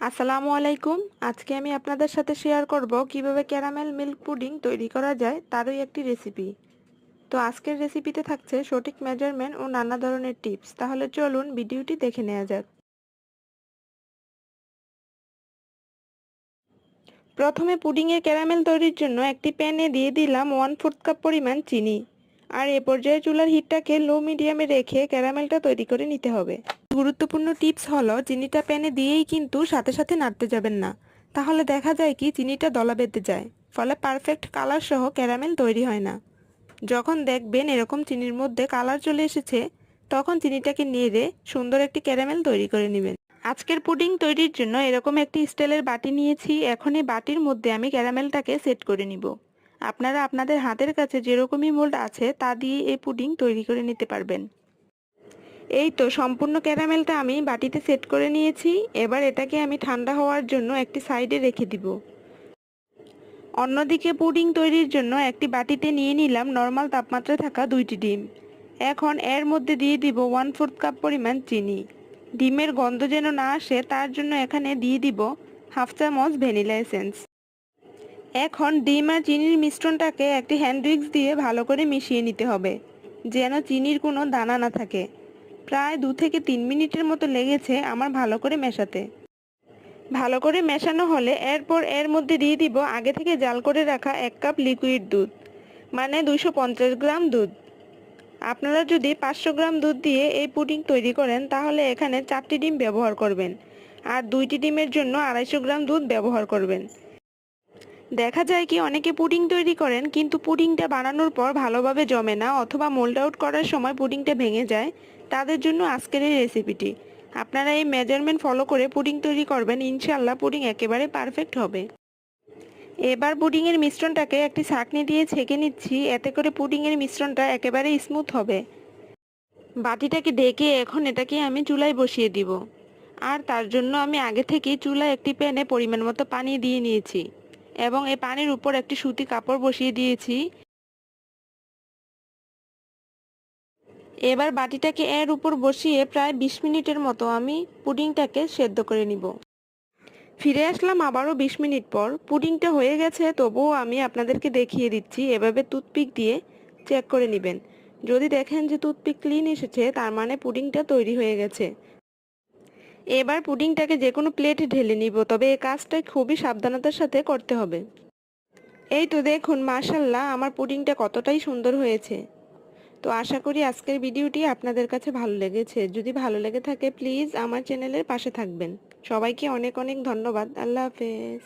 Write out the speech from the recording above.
আসসালামু আলাইকুম। আজকে আমি আপনাদের সাথে শেয়ার করব কীভাবে ক্যারামেল মিল্ক পুডিং তৈরি করা যায়, তারই একটি রেসিপি তো আজকের রেসিপিতে থাকছে সঠিক মেজারমেন্ট ও নানা ধরনের টিপস তাহলে চলুন ভিডিওটি দেখে নেওয়া যাক। প্রথমে পুডিংয়ের ক্যারামেল তৈরির জন্য একটি প্যানে দিয়ে দিলাম ওয়ান ফোর্থ কাপ পরিমাণ চিনি। আর এ পর্যায়ে চুলার হিটটাকে লো মিডিয়ামে রেখে ক্যারামেলটা তৈরি করে নিতে হবে। গুরুত্বপূর্ণ টিপস হলো, চিনিটা প্যানে দিয়েই কিন্তু সাথে সাথে নাড়তে যাবেন না। তাহলে দেখা যায় কি চিনিটা দলা বেঁধে যায়, ফলে পারফেক্ট কালার সহ ক্যারামেল তৈরি হয় না। যখন দেখবেন এরকম চিনির মধ্যে কালার চলে এসেছে, তখন চিনিটাকে নেড়ে সুন্দর একটি ক্যারামেল তৈরি করে নেবেন। আজকের পুডিং তৈরির জন্য এরকম একটি স্টিলের বাটি নিয়েছি, এখন এই বাটির মধ্যে আমি ক্যারামেলটাকে সেট করে নিব। আপনারা আপনাদের হাতের কাছে যেরকমই মোল্ড আছে, তা দিয়ে এই পুডিং তৈরি করে নিতে পারবেন। এই তো, সম্পূর্ণ ক্যারামেলটা আমি বাটিতে সেট করে নিয়েছি। এবার এটাকে আমি ঠান্ডা হওয়ার জন্য একটি সাইডে রেখে দিব। অন্যদিকে পুডিং তৈরির জন্য একটি বাটিতে নিয়ে নিলাম নর্মাল তাপমাত্রায় থাকা দুইটি ডিম। এখন এর মধ্যে দিয়ে দিব ওয়ান ফোর্থ কাপ পরিমাণ চিনি। ডিমের গন্ধ যেন না আসে, তার জন্য এখানে দিয়ে দিব হাফ চামচ ভ্যানিলা এসেন্স। এখন ডিম আর চিনির মিশ্রণটাকে একটি হ্যান্ড উইক্স দিয়ে ভালো করে মিশিয়ে নিতে হবে, যেন চিনির কোনো দানা না থাকে। প্রায় দু থেকে তিন মিনিটের মতো লেগেছে আমার ভালো করে মেশাতে। ভালো করে মেশানো হলে এরপর এর মধ্যে দিয়ে দিব আগে থেকে জাল করে রাখা এক কাপ লিকুইড দুধ মানে দুশো গ্রাম দুধ। আপনারা যদি পাঁচশো গ্রাম দুধ দিয়ে এই পুডিং তৈরি করেন, তাহলে এখানে চারটি ডিম ব্যবহার করবেন আর দুইটি ডিমের জন্য আড়াইশো গ্রাম দুধ ব্যবহার করবেন। দেখা যায় কি অনেকে পুডিং তৈরি করেন, কিন্তু পুডিংটা বানানোর পর ভালোভাবে জমে না অথবা মোল্ড আউট করার সময় পুডিংটা ভেঙে যায়। তাদের জন্য আজকের এই রেসিপিটি আপনারা এই মেজারমেন্ট ফলো করে পুডিং তৈরি করবেন ইনশাল্লাহ পুডিং একেবারে পারফেক্ট হবে। এবার পুডিংয়ের মিশ্রণটাকে একটি ছাঁকনি দিয়ে ছেঁকে নিচ্ছি, এতে করে পুডিংয়ের মিশ্রণটা একেবারে স্মুথ হবে। বাটিটাকে ডেকে এখন এটাকে আমি চুলায় বসিয়ে দিব। আর তার জন্য আমি আগে থেকেই চুলায় একটি প্যানে পরিমাণ মতো পানি দিয়ে নিয়েছি। এবং এই পানির উপর একটি সুতি কাপড় বসিয়ে দিয়েছি। এবার বাটিটাকে এর উপর বসিয়ে প্রায় বিশ মিনিটের মতো আমি পুডিংটাকে সেদ্ধ করে নিব। ফিরে আসলাম আবারও বিশ মিনিট পর। পুডিংটা হয়ে গেছে, তবুও আমি আপনাদেরকে দেখিয়ে দিচ্ছি, এভাবে টুথপিক দিয়ে চেক করে নেবেন। যদি দেখেন যে টুথপিক ক্লিন এসেছে, তার মানে পুডিংটা তৈরি হয়ে গেছে। এবার পুডিংটাকে যে কোনো প্লেটে ঢেলে নিব, তবে এই কাজটা খুবই সাবধানতার সাথে করতে হবে। এই তো দেখুন মাশাল্লাহ আমার পুডিংটা কতটাই সুন্দর হয়েছে। তো আশা করি আজকের ভিডিওটি আপনাদের কাছে ভালো লেগেছে। যদি ভালো লেগে থাকে প্লিজ আমার চ্যানেলের পাশে থাকবেন। সবাইকে অনেক অনেক ধন্যবাদ। আল্লাহ হাফেজ।